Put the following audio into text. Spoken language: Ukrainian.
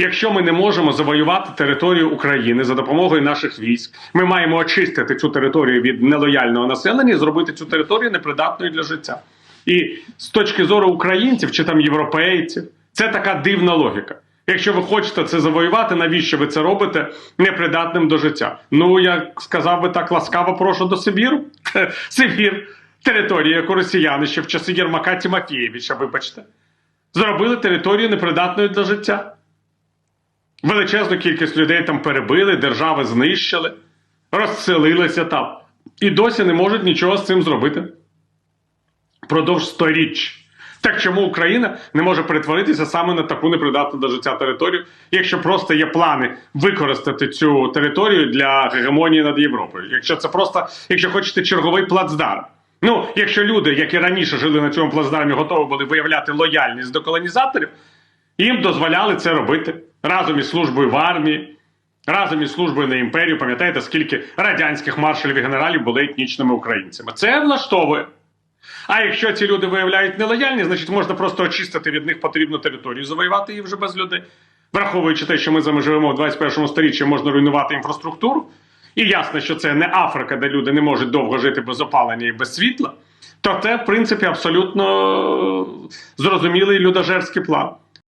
Якщо ми не можемо завоювати територію України за допомогою наших військ, ми маємо очистити цю територію від нелояльного населення і зробити цю територію непридатною для життя. І з точки зору українців чи там європейців, це така дивна логіка. Якщо ви хочете це завоювати, навіщо ви це робите непридатним до життя? Ну я сказав би так ласкаво, прошу до Сибіру. Сибір, територія, яку росіяни ще в часи Єрмака Тимофєєвича, вибачте, зробили територію непридатною для життя. Величезну кількість людей там перебили, держави знищили, розселилися там. І досі не можуть нічого з цим зробити. Продовж сторіч. Так чому Україна не може перетворитися саме на таку непридатну до життя територію, якщо просто є плани використати цю територію для гегемонії над Європою? Якщо це просто, якщо хочете, черговий плацдарм. Ну, якщо люди, які раніше жили на цьому плацдармі, готові були виявляти лояльність до колонізаторів, їм дозволяли це робити разом із службою в армії, разом із службою на імперію. Пам'ятаєте, скільки радянських маршалів і генералів були етнічними українцями? Це влаштовує. А якщо ці люди виявляють нелояльність, значить можна просто очистити від них потрібну територію, завоювати її вже без людей. Враховуючи те, що ми живемо в 21 сторіччі, можна руйнувати інфраструктуру. І ясно, що це не Африка, де люди не можуть довго жити без опалення і без світла, то це, в принципі, абсолютно зрозумілий людожерський план.